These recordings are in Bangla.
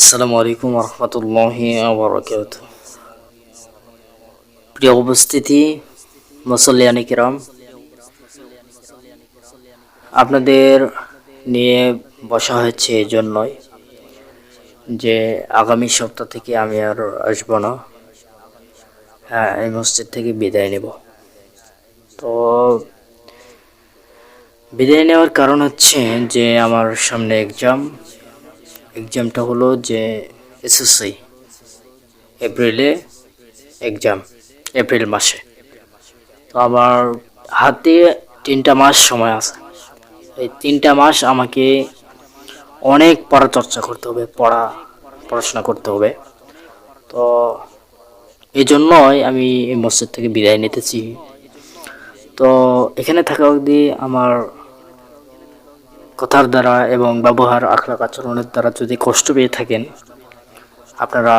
আসসালামু আলাইকুম রহমতুল্লাহি আবরকাত প্রিয় উপস্থিতি, মুসল্লিয়ানি কিরাম, আপনাদের নিয়ে বসা হয়েছে এই জন্যই যে আগামী সপ্তাহ থেকে আমি আর আসব না। হ্যাঁ এই মসজিদ থেকে বিদায় নেব। তো বিদায় নেওয়ার কারণ হচ্ছে যে আমার সামনে এক্সাম এক্সামটা হলো যে এসএসসি এপ্রিলে এক্সাম এপ্রিল মাসে। তো আমার হাতে তিনটা মাস সময় আছে। এই তিনটা মাস আমাকে অনেক পড়া চর্চা করতে হবে, পড়া, পড়াশোনা করতে হবে। তো এই জন্যই আমি এই মসজিদ থেকে বিদায় নিতেছি। তো এখানে থাকা অবধি আমার কথার দ্বারা এবং ব্যবহার আখলাক আচরণের দ্বারা যদি কষ্ট পেয়ে থাকেন, আপনারা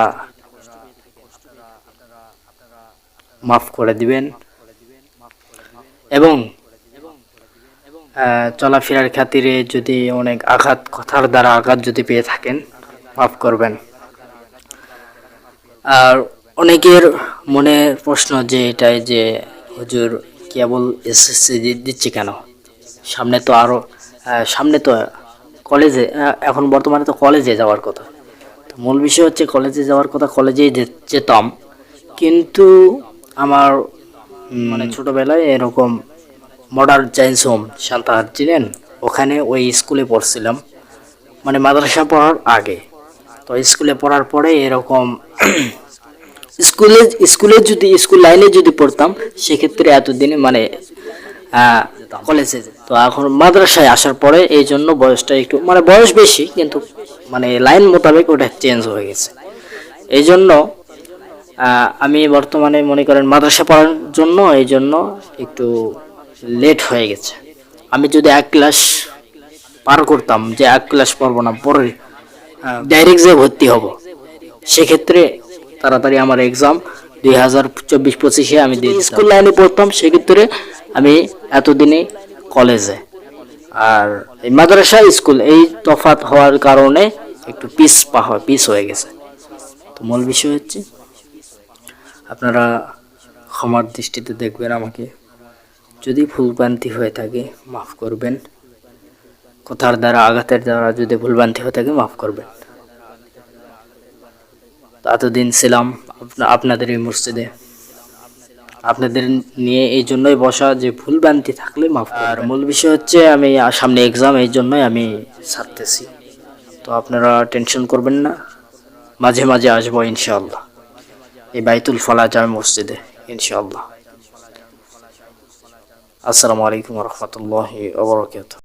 মাফ করে দিবেন এবং চলাফেরার খাতিরে যদি অনেক আঘাত, কথার দ্বারা আঘাত যদি পেয়ে থাকেন, মাফ করবেন। আর অনেকের মনে প্রশ্ন যে এটাই যে হুজুর কেবল এসএসসি দিচ্ছে কেন? সামনে তো আরও সামনে তো কলেজে এখন বর্তমানে তো কলেজে যাওয়ার কথা। তো মূল বিষয় হচ্ছে কলেজে যাওয়ার কথা, কলেজেই যেতাম। কিন্তু আমার মানে ছোটোবেলায় এরকম মডার্ন সায়েন্স হোম সান্তাহার চিনেন? ওখানে ওই স্কুলে পড়ছিলাম। মানে মাদ্রাসা পড়ার আগে। তো স্কুলে পড়ার পরে এরকম স্কুলে স্কুলে যদি, স্কুল লাইনে যদি পড়তাম, সেক্ষেত্রে এতদিনে মানে কলেজে তো এখন মাদ্রাসায় আসার পরে এই জন্য বয়সটা একটু মানে বয়স বেশি, কিন্তু মানে লাইন মোতাবেক ওটা চেঞ্জ হয়ে গেছে। এই জন্য আমি বর্তমানে মনে করেন মাদ্রাসা পড়ার জন্য এই জন্য একটু লেট হয়ে গেছে। আমি যদি এক ক্লাস পার করতাম, যে এক ক্লাস পড়ব না পরে ডাইরেক্ট যে ভর্তি হব, সেক্ষেত্রে তাড়াতাড়ি আমার এক্সাম দুই হাজার চব্বিশ পঁচিশে আমি স্কুল লাইনে পড়তাম সেক্ষেত্রে আমি এতদিনে কলেজে। আর এই মাদ্রাসা স্কুল এই তফাৎ হওয়ার কারণে একটু পিস পা পিস হয়ে গেছে। তো মূল বিষয় হচ্ছে আপনারা ক্ষমার দৃষ্টিতে দেখবেন আমাকে। যদি ভুলভ্রান্তি হয়ে থাকে মাফ করবেন। কথার দ্বারা আঘাতের দ্বারা যদি ভুলভ্রান্তি হয়ে থাকে মাফ করবেন। এতদিন ছিলাম আপনাদের এই মসজিদে। আপনাদের নিয়ে এই জন্যই বসা যে ভুল ভুলভ্রান্তি থাকলে মাফ আর মূল বিষয় হচ্ছে আমি সামনে এক্সাম এই জন্যই আমি ছাড়তেছি। তো আপনারা টেনশন করবেন না। মাঝে মাঝে আসব ইনশাআল্লাহ। এই বাইতুল ফলা জামে মসজিদে, ইনশাআল্লাহ। আসসালামু আলাইকুম রহমতুল্লাহ ওবরাকাতুহ